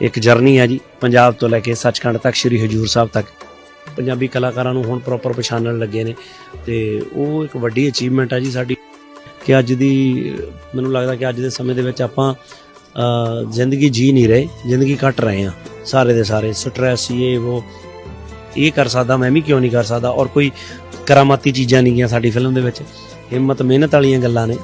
ਇੱਕ ਜਰਨੀ ਹੈ ਜੀ, ਪੰਜਾਬ ਤੋਂ ਲੈ ਕੇ ਸੱਚਖੰਡ ਤੱਕ, ਸ੍ਰੀ ਹਜੂਰ ਸਾਹਿਬ ਤੱਕ। ਪੰਜਾਬੀ ਕਲਾਕਾਰਾਂ ਨੂੰ ਹੁਣ ਪ੍ਰੋਪਰ ਪਛਾਣਨ ਲੱਗੇ ਨੇ ਤੇ ਉਹ ਇੱਕ ਵੱਡੀ ਅਚੀਵਮੈਂਟ ਹੈ ਜੀ ਸਾਡੀ ਕਿ ਅੱਜ ਦੀ, ਮੈਨੂੰ ਲੱਗਦਾ ਕਿ ਅੱਜ ਦੇ ਸਮੇਂ ਦੇ ਵਿੱਚ ਆਪਾਂ ਜ਼ਿੰਦਗੀ ਜੀ ਨਹੀਂ ਰਹੇ, ਜ਼ਿੰਦਗੀ ਕੱਟ ਰਹੇ ਹਾਂ, ਸਾਰੇ ਦੇ ਸਾਰੇ। ਸਟ੍ਰੈਸ ਇਹ, ਉਹ, ਇਹ ਕਰ ਸਕਦਾ, ਮੈਂ ਵੀ ਕਿਉਂ ਨਹੀਂ ਕਰ ਸਕਦਾ? ਔਰ ਕੋਈ ਕਰਾਮਾਤੀ ਚੀਜ਼ਾਂ ਨਹੀਂ ਗੀਆਂ ਸਾਡੀ ਫਿਲਮ ਦੇ ਵਿੱਚ। ਹਿੰਮਤ, ਮਿਹਨਤ ਵਾਲੀਆਂ ਗੱਲਾਂ ਨੇ।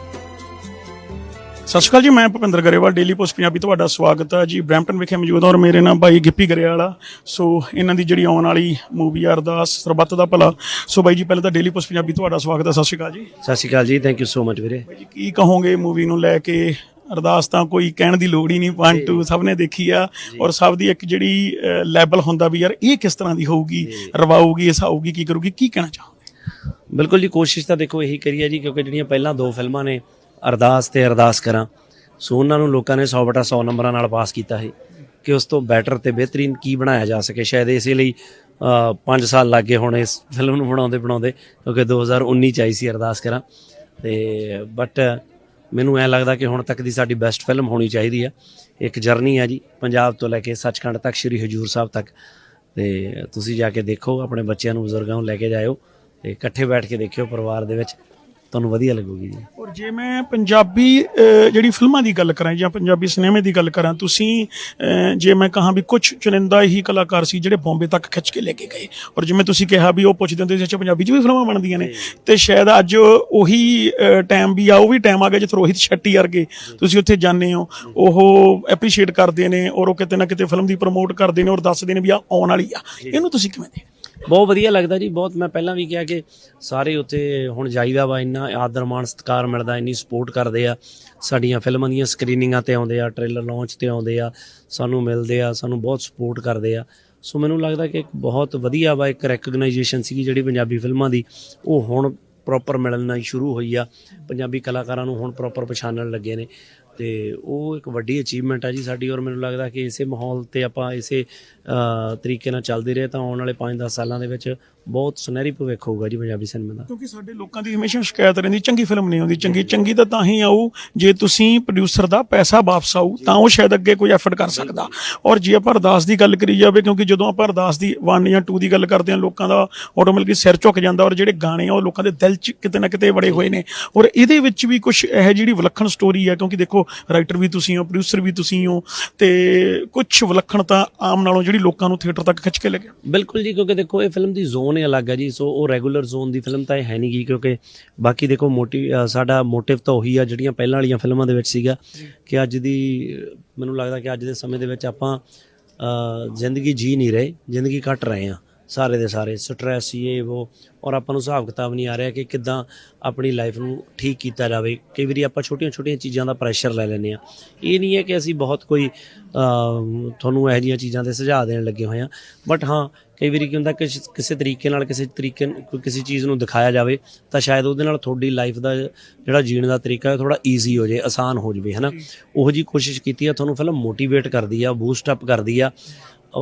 ਸਤਿ ਸ਼੍ਰੀ ਅਕਾਲ ਜੀ ਮੈਂ ਭੁਪਿੰਦਰ ਗਰੇਵਾਲ ਡੇਲੀ ਪੋਸਟ ਪੰਜਾਬੀ ਤੁਹਾਡਾ ਸਵਾਗਤ ਹੈ। ਜੀ ਬ੍ਰੈਂਪਟਨ ਵਿਖੇ ਮੌਜੂਦ ਹਾਂ ਔਰ ਮੇਰੇ ਨਾਲ ਭਾਈ ਗਿੱਪੀ ਗਰੇਵਾਲਾ ਸੋ ਇਹਨਾਂ ਦੀ ਜਿਹੜੀ ਆਉਣ ਵਾਲੀ ਮੂਵੀ ਅਰਦਾਸ ਸਰਬੱਤ ਦਾ ਭਲਾ। ਸੋ ਬਾਈ ਜੀ ਪਹਿਲਾਂ ਤਾਂ ਡੇਲੀ ਪੋਸਟ ਪੰਜਾਬੀ ਤੁਹਾਡਾ ਸਵਾਗਤ ਹੈ। ਸਤਿ ਸ਼੍ਰੀ ਅਕਾਲ ਜੀ। ਸਤਿ ਸ਼੍ਰੀ ਅਕਾਲ ਜੀ ਥੈਂਕ ਯੂ ਸੋ ਮਚ ਵੀਰੇ। ਬਾਈ ਜੀ ਕੀ ਕਹੋਗੇ ਮੂਵੀ ਨੂੰ ਲੈ ਕੇ? ਅਰਦਾਸ ਤਾਂ ਕੋਈ ਕਹਿਣ ਦੀ ਲੋੜ ਹੀ ਨਹੀਂ 1 2 ਸਭ ਨੇ ਦੇਖੀ ਆ। ਔਰ ਸਭ ਦੀ ਇੱਕ ਜਿਹੜੀ ਲੈਵਲ ਹੁੰਦਾ ਵੀ ਯਾਰ ਇਹ ਕਿਸ ਤਰ੍ਹਾਂ ਦੀ ਹੋਊਗੀ ਰਵਾਊਗੀ ਹਸਾਊਗੀ ਕੀ ਕਰੂਗੀ ਕੀ ਕਹਿਣਾ ਚਾਹੋਗੇ? ਬਿਲਕੁਲ ਜੀ ਕੋਸ਼ਿਸ਼ ਤਾਂ ਦੇਖੋ ਇਹੀ ਕਰੀ ਹੈ ਜੀ ਕਿਉਂਕਿ ਜਿਹੜੀਆਂ ਪਹਿਲਾਂ ਦੋ ਫਿਲਮਾਂ ਨੇ ਅਰਦਾਸ ਤੇ ਅਰਦਾਸ ਕਰਾਂ। ਸੋ ਉਹਨਾਂ ਨੂੰ ਲੋਕਾਂ ਨੇ 100 ਬਟਾ 100 ਨੰਬਰਾਂ ਨਾਲ ਪਾਸ ਕੀਤਾ ਹੈ ਕਿ ਉਸ ਤੋਂ ਬੈਟਰ ਤੇ ਬਿਹਤਰੀਨ ਕੀ ਬਣਾਇਆ ਜਾ ਸਕੇ। ਸ਼ਾਇਦ ਇਸੇ ਲਈ 5 ਸਾਲ ਲੱਗੇ ਹੁਣ ਇਸ ਫਿਲਮ ਨੂੰ ਬਣਾਉਂਦੇ ਬਣਾਉਂਦੇ, ਕਿਉਂਕਿ 2019 ਚ ਆਈ ਸੀ ਅਰਦਾਸ ਕਰਾਂ। ਤੇ ਬਟ ਮੈਨੂੰ ਐ ਲੱਗਦਾ ਕਿ ਹੁਣ ਤੱਕ ਦੀ ਸਾਡੀ ਬੈਸਟ ਫਿਲਮ ਹੋਣੀ ਚਾਹੀਦੀ ਆ। ਇੱਕ ਜਰਨੀ ਆ ਜੀ, ਪੰਜਾਬ ਤੋਂ ਲੈ ਕੇ ਸੱਚਖੰਡ ਤੱਕ, ਸ੍ਰੀ ਹਜੂਰ ਸਾਹਿਬ ਤੱਕ। ਤੇ ਤੁਸੀਂ ਜਾ ਕੇ ਦੇਖੋ, ਆਪਣੇ ਬੱਚਿਆਂ ਨੂੰ, ਬਜ਼ੁਰਗਾਂ ਨੂੰ ਲੈ ਕੇ ਜਾਇਓ ਤੇ ਇਕੱਠੇ ਬੈਠ ਕੇ ਦੇਖਿਓ ਪਰਿਵਾਰ ਦੇ ਵਿੱਚ। ਤੁਹਾਨੂੰ ਵਧੀਆ ਲੱਗੂਗੀ ਜੀ। ਔਰ ਜੇ ਮੈਂ ਪੰਜਾਬੀ ਜਿਹੜੀ ਫਿਲਮਾਂ ਦੀ ਗੱਲ ਕਰਾਂ ਜਾਂ ਪੰਜਾਬੀ ਸਿਨੇਮੇ ਦੀ ਗੱਲ ਕਰਾਂ ਤੁਸੀਂ ਜੇ ਮੈਂ ਕਹਾਂ ਵੀ ਕੁਝ ਚੁਣਿੰਦਾ ਹੀ ਕਲਾਕਾਰ ਸੀ ਜਿਹੜੇ ਬੰਬੇ ਤੱਕ ਖਿੱਚ ਕੇ ਲੈ ਕੇ ਗਏ। ਔਰ ਜਿਵੇਂ ਤੁਸੀਂ ਕਿਹਾ ਵੀ ਉਹ ਪੁੱਛਦੇ ਹੁੰਦੇ ਸੀ ਅੱਛਾ ਪੰਜਾਬੀ 'ਚ ਵੀ ਫਿਲਮਾਂ ਬਣਦੀਆਂ ਨੇ ਤੇ ਸ਼ਾਇਦ ਅੱਜ ਉਹੀ ਟਾਈਮ ਵੀ ਆ ਉਹ ਵੀ ਟਾਈਮ ਆ ਗਿਆ ਜਿੱਥੇ ਰੋਹਿਤ ਸ਼ੈਟੀ ਵਰਗੇ ਤੁਸੀਂ ਉੱਥੇ ਜਾਂਦੇ ਹੋ। ਉਹ ਐਪਰੀਸ਼ੀਏਟ ਕਰਦੇ ਨੇ ਔਰ ਉਹ ਕਿਤੇ ਨਾ ਕਿਤੇ ਫਿਲਮ ਦੀ ਪ੍ਰਮੋਟ ਕਰਦੇ ਨੇ ਔਰ ਦੱਸਦੇ ਨੇ ਵੀ ਆ ਆਉਣ ਵਾਲੀ ਆ। ਇਹਨੂੰ ਤੁਸੀਂ ਕਿਵੇਂ ਦੇਖਦੇ ਬਹੁਤ ਵਧੀਆ ਲੱਗਦਾ ਜੀ, ਬਹੁਤ ਮੈਂ ਪਹਿਲਾਂ ਵੀ ਕਿਹਾ ਕਿ ਸਾਰੇ ਉੱਥੇ ਹੁਣ ਜਾਈਦਾ ਵਾ, ਇੰਨਾ ਆਦਰ ਮਾਣ ਸਤਿਕਾਰ ਮਿਲਦਾ, ਇੰਨੀ ਸਪੋਰਟ ਕਰਦੇ ਆ। ਸਾਡੀਆਂ ਫਿਲਮਾਂ ਦੀਆਂ ਸਕਰੀਨਿੰਗਾਂ ਤੇ ਆਉਂਦੇ ਆ ਟ੍ਰੇਲਰ ਲਾਂਚ ਤੇ ਆਉਂਦੇ ਆ, ਸਾਨੂੰ ਮਿਲਦੇ ਆ, ਸਾਨੂੰ ਬਹੁਤ ਸਪੋਰਟ ਕਰਦੇ ਆ। ਸੋ ਮੈਨੂੰ ਲੱਗਦਾ ਕਿ ਇੱਕ ਬਹੁਤ ਵਧੀਆ ਵਾ, ਇੱਕ ਰੈਕਗਨਾਈਜੇਸ਼ਨ ਸੀਗੀ ਜਿਹੜੀ ਪੰਜਾਬੀ ਫਿਲਮਾਂ ਦੀ, ਉਹ ਹੁਣ ਪ੍ਰੋਪਰ ਮਿਲਣਾ ਸ਼ੁਰੂ ਹੋਈ ਆ। ਪੰਜਾਬੀ ਕਲਾਕਾਰਾਂ ਨੂੰ ਹੁਣ ਪ੍ਰੋਪਰ ਪਛਾਣਨ ਲੱਗੇ ਨੇ। ਤੇ ਉਹ ਇੱਕ ਵੱਡੀ ਅਚੀਵਮੈਂਟ ਆ ਜੀ ਸਾਡੀ ਔਰ ਮੈਨੂੰ ਲੱਗਦਾ ਕਿ ਇਸੇ ਮਾਹੌਲ ਤੇ ਆਪਾਂ ਇਸੇ ਤਰੀਕੇ ਨਾਲ ਚੱਲਦੇ ਰਹੇ ਤਾਂ ਆਉਣ ਵਾਲੇ 5-10 ਸਾਲਾਂ ਦੇ ਵਿੱਚ ਬਹੁਤ ਸੁਨਹਿਰੀ ਭਵਿੱਖ ਹੋਊਗਾ ਜੀ ਪੰਜਾਬੀ ਸਿਨੇਮਾ ਦਾ। ਕਿਉਂਕਿ ਸਾਡੇ ਲੋਕਾਂ ਦੀ ਹਮੇਸ਼ਾ ਸ਼ਿਕਾਇਤ ਰਹਿੰਦੀ ਚੰਗੀ ਫਿਲਮ ਨਹੀਂ ਆਉਂਦੀ ਚੰਗੀ ਚੰਗੀ ਤਾਂ ਤਾਂ ਹੀ ਆਊ ਜੇ ਤੁਸੀਂ ਪ੍ਰੋਡਿਊਸਰ ਦਾ ਪੈਸਾ ਵਾਪਸ ਆਊ ਤਾਂ ਉਹ ਸ਼ਾਇਦ ਅੱਗੇ ਕੋਈ ਐਫਰਟ ਕਰ ਸਕਦਾ। ਔਰ ਜੇ ਆਪਾਂ ਅਰਦਾਸ ਦੀ ਗੱਲ ਕਰੀ ਜਾਵੇ ਕਿਉਂਕਿ ਜਦੋਂ ਆਪਾਂ ਅਰਦਾਸ ਦੀ 1 ਜਾਂ 2 ਦੀ ਗੱਲ ਕਰਦੇ ਹਾਂ ਲੋਕਾਂ ਦਾ ਆਟੋਮੈਟਿਕਲੀ ਸਿਰ ਝੁਕ ਜਾਂਦਾ ਔਰ ਜਿਹੜੇ ਗਾਣੇ ਆ ਉਹ ਲੋਕਾਂ ਦੇ ਦਿਲ 'ਚ ਕਿਤੇ ਨਾ ਕਿਤੇ ਵੜੇ ਹੋਏ ਨੇ। ਔਰ ਇਹਦੇ ਵਿੱਚ ਵੀ ਕੁਝ ਇਹ ਜਿਹੜੀ ਵਿਲੱਖਣ ਸਟੋਰੀ ਹੈ ਕਿਉਂਕਿ ਦੇਖੋ ਰਾਈਟਰ ਵੀ ਤੁਸੀਂ ਹੋ ਪ੍ਰੋਡਿਊਸਰ ਵੀ ਤੁਸੀਂ ਹੋ ਤੇ ਕੁਝ ਵਿਲੱਖਣਤਾ ਆਮ ਨਾਲੋਂ ਜਿਹੜੀ ਲੋਕਾਂ ਨੂੰ ਥੀਏਟਰ ਤੱਕ ਖਿੱਚ ਕੇ ਲੈ ਗਿਆ। ਬਿਲਕੁਲ ਜੀ ਕਿਉਂਕਿ ਦੇਖੋ ਇਹ ਫਿਲਮ ਦੀ ਜ਼ੋਨ ਹੀ ਅਲੱਗ ਹੈ ਜੀ, ਸੋ ਉਹ ਰੈਗੂਲਰ ਜ਼ੋਨ ਦੀ ਫਿਲਮ ਤਾਂ ਇਹ ਹੈ ਨਹੀਂ ਗੀ, ਕਿਉਂਕਿ ਬਾਕੀ ਦੇਖੋ ਮੋਟਿਵ ਸਾਡਾ ਮੋਟਿਵ ਤਾਂ ਉਹੀ ਆ, ਜਿਹੜੀਆਂ ਪਹਿਲਾਂ ਵਾਲੀਆਂ ਫਿਲਮਾਂ ਦੇ ਵਿੱਚ ਸੀਗਾ ਕਿ ਅੱਜ ਦੀ, ਮੈਨੂੰ ਲੱਗਦਾ ਕਿ ਅੱਜ ਦੇ ਸਮੇਂ ਦੇ ਵਿੱਚ ਆਪਾਂ ਜ਼ਿੰਦਗੀ ਜੀ ਨਹੀਂ ਰਹੇ, ਜ਼ਿੰਦਗੀ ਕੱਟ ਰਹੇ ਹਾਂ। ਸਾਰੇ ਦੇ ਸਾਰੇ ਸਟ੍ਰੈਸ ਇਹ ਉਹ ਔਰ ਆਪਾਂ ਨੂੰ ਹਿਸਾਬ ਕਿਤਾਬ ਨਹੀਂ ਆ ਰਿਹਾ ਕਿ ਕਿੱਦਾਂ ਆਪਣੀ ਲਾਈਫ ਨੂੰ ਠੀਕ ਕੀਤਾ ਜਾਵੇ। ਕਈ ਵਾਰੀ ਆਪਾਂ ਛੋਟੀਆਂ-ਛੋਟੀਆਂ ਚੀਜ਼ਾਂ ਦਾ ਪ੍ਰੈਸ਼ਰ ਲੈ ਲੈਂਦੇ ਆ ਇਹ ਨਹੀਂ ਹੈ ਕਿ ਅਸੀਂ ਬਹੁਤ ਕੋਈ ਤੁਹਾਨੂੰ ਇਹੋ ਜਿਹੀਆਂ ਚੀਜ਼ਾਂ ਦੇ ਸੁਝਾਅ ਦੇਣ ਲੱਗੇ ਹੋਏ ਆ ਬਟ ਹਾਂ ਕਈ ਵਾਰੀ ਕੀ ਹੁੰਦਾ ਕਿ ਕਿਸੇ ਤਰੀਕੇ ਨਾਲ ਕਿਸੇ ਤਰੀਕੇ ਕੋਈ ਕਿਸੇ ਚੀਜ਼ ਨੂੰ ਦਿਖਾਇਆ ਜਾਵੇ ਤਾਂ ਸ਼ਾਇਦ ਉਹਦੇ ਨਾਲ ਤੁਹਾਡੀ ਲਾਈਫ ਦਾ ਜਿਹੜਾ ਜੀਣ ਦਾ ਤਰੀਕਾ ਹੈ ਥੋੜਾ ਈਜ਼ੀ ਹੋ ਜਾਏ ਆਸਾਨ ਹੋ ਜਾਵੇ ਹਨਾ? ਉਹੋ ਜੀ ਕੋਸ਼ਿਸ਼ ਕੀਤੀ ਆ ਤੁਹਾਨੂੰ ਫਿਲਮ ਮੋਟੀਵੇਟ ਕਰਦੀ ਆ ਬੂਸਟ ਅਪ ਕਰਦੀ ਆ।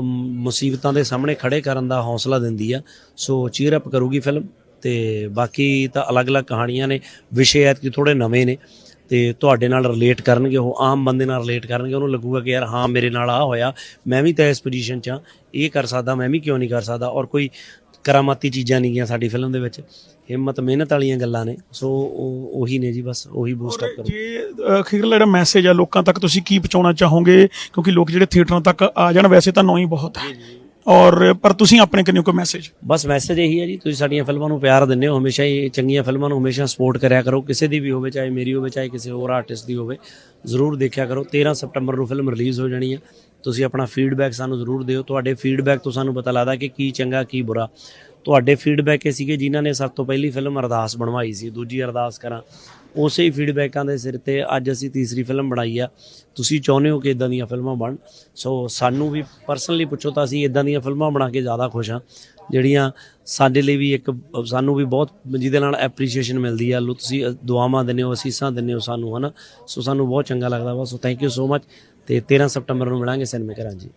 ਮੁਸੀਬਤਾਂ ਦੇ ਸਾਹਮਣੇ ਖੜੇ ਕਰਨ ਦਾ ਹੌਸਲਾ ਦਿੰਦੀ ਆ। ਸੋ ਚੀਅਰ ਅਪ ਕਰੂਗੀ ਫਿਲਮ ਤੇ ਬਾਕੀ ਤਾਂ ਅਲੱਗ-ਅਲੱਗ ਕਹਾਣੀਆਂ ਨੇ। ਵਿਸ਼ੇ ਐਤਕੀ ਥੋੜੇ ਨਵੇਂ ਨੇ ਤੇ ਤੁਹਾਡੇ ਨਾਲ ਰਿਲੇਟ ਕਰਨਗੇ, ਉਹ ਆਮ ਬੰਦੇ ਨਾਲ ਰਿਲੇਟ ਕਰਨਗੇ। ਉਹਨੂੰ ਲੱਗੂਗਾ ਕਿ ਯਾਰ ਹਾਂ, ਮੇਰੇ ਨਾਲ ਆ ਹੋਇਆ। ਮੈਂ ਵੀ ਤਾਂ ਇਸ ਪੋਜੀਸ਼ਨ 'ਚ ਆ ਇਹ ਕਰ ਸਕਦਾ, ਮੈਂ ਵੀ ਕਿਉਂ ਨਹੀਂ ਕਰ ਸਕਦਾ? ਔਰ ਕੋਈ ਕਰਾਮਾਤੀ ਚੀਜ਼ਾਂ ਨਹੀਂ ਗੀਆਂ ਸਾਡੀ ਫਿਲਮ ਦੇ ਵਿੱਚ। ਹਿੰਮਤ ਮਿਹਨਤ ਵਾਲੀਆਂ ਗੱਲਾਂ ਨੇ। ਸੋ ਉਹ ਉਹੀ ਨੇ ਜੀ ਬਸ ਉਹੀ ਬੂਸਟ ਅਪ ਕਰੋ। ਜੇ ਅਖੀਰਲਾ ਜਿਹੜਾ ਮੈਸੇਜ ਆ ਲੋਕਾਂ ਤੱਕ ਤੁਸੀਂ ਕੀ ਪਹੁੰਚਾਉਣਾ ਚਾਹੋਗੇ? ਕਿਉਂਕਿ ਲੋਕ ਜਿਹੜੇ ਥੀਏਟਰਾਂ ਤੱਕ ਆ ਜਾਣ ਵੈਸੇ ਤਾਂ ਨੌ ਹੀ ਬਹੁਤ ਹੈ ਔਰ, ਪਰ ਤੁਸੀਂ ਆਪਣੇ ਕਿੰਨੇ ਕੋਈ ਮੈਸੇਜ ਬਸ ਮੈਸੇਜ ਇਹੀ ਹੈ ਜੀ, ਤੁਸੀਂ ਸਾਡੀਆਂ ਫਿਲਮਾਂ ਨੂੰ ਪਿਆਰ ਦਿੰਦੇ ਹੋ, ਹਮੇਸ਼ਾ ਹੀ ਚੰਗੀਆਂ ਫਿਲਮਾਂ ਨੂੰ ਹਮੇਸ਼ਾ ਸਪੋਰਟ ਕਰਿਆ ਕਰੋ, ਕਿਸੇ ਦੀ ਵੀ ਹੋਵੇ, ਚਾਹੇ ਮੇਰੀ ਹੋਵੇ, ਚਾਹੇ ਕਿਸੇ ਹੋਰ ਆਰਟਿਸਟ ਦੀ ਹੋਵੇ, ਜ਼ਰੂਰ ਦੇਖਿਆ ਕਰੋ। 13 ਸਪਟੰਬਰ ਨੂੰ ਫਿਲਮ ਰਿਲੀਜ਼ ਹੋ ਜਾਣੀ ਹੈ ਤੁਸੀਂ ਆਪਣਾ ਫੀਡਬੈਕ ਸਾਨੂੰ ਜ਼ਰੂਰ ਦਿਓ। ਤੁਹਾਡੇ ਫੀਡਬੈਕ ਤੋਂ ਸਾਨੂੰ ਪਤਾ ਲੱਗਦਾ ਕਿ ਕੀ ਚੰਗਾ, ਕੀ ਬੁਰਾ। ਤੁਹਾਡੇ ਫੀਡਬੈਕ ਇਹ ਸੀਗੇ ਜਿਨ੍ਹਾਂ ਨੇ ਸਭ ਤੋਂ ਪਹਿਲੀ ਫਿਲਮ ਅਰਦਾਸ ਬਣਵਾਈ ਸੀ, ਦੂਜੀ ਅਰਦਾਸ ਕਰਾਂ। ਉਸੇ ਹੀ ਫੀਡਬੈਕਾਂ ਦੇ ਸਿਰ ਤੇ ਅੱਜ ਅਸੀਂ ਤੀਸਰੀ ਫਿਲਮ ਬਣਾਈ ਆ। ਤੁਸੀਂ ਚਾਹੁੰਦੇ ਹੋ ਕਿ ਇਦਾਂ ਦੀਆਂ ਫਿਲਮਾਂ ਬਣ? ਸੋ ਸਾਨੂੰ ਵੀ ਪਰਸਨਲੀ ਪੁੱਛੋ ਤਾਂ ਅਸੀਂ ਇਦਾਂ ਦੀਆਂ ਫਿਲਮਾਂ ਬਣਾ ਕੇ ਜ਼ਿਆਦਾ ਖੁਸ਼ ਹਾਂ, ਜਿਹੜੀਆਂ ਸਾਡੇ ਲਈ ਵੀ ਇੱਕ, ਸਾਨੂੰ ਵੀ ਬਹੁਤ ਜਿਹਦੇ ਨਾਲ ਐਪਰੀਸ਼ੀਏਸ਼ਨ ਮਿਲਦੀ ਆ। ਲੋ, ਤੁਸੀਂ ਦੁਆਵਾਂ ਦਿੰਦੇ ਹੋ, ਅਸੀਸਾਂ ਦਿੰਦੇ ਹੋ ਸਾਨੂੰ, ਹਨਾ? ਸੋ ਸਾਨੂੰ ਬਹੁਤ ਚੰਗਾ ਲੱਗਦਾ ਵਾ। So thank you so much ਤੇ 13 ਸਪਟੰਬਰ ਨੂੰ ਮਿਲਾਂਗੇ ਸਿਨੇਮੇ ਘਰਾਂ ਜੀ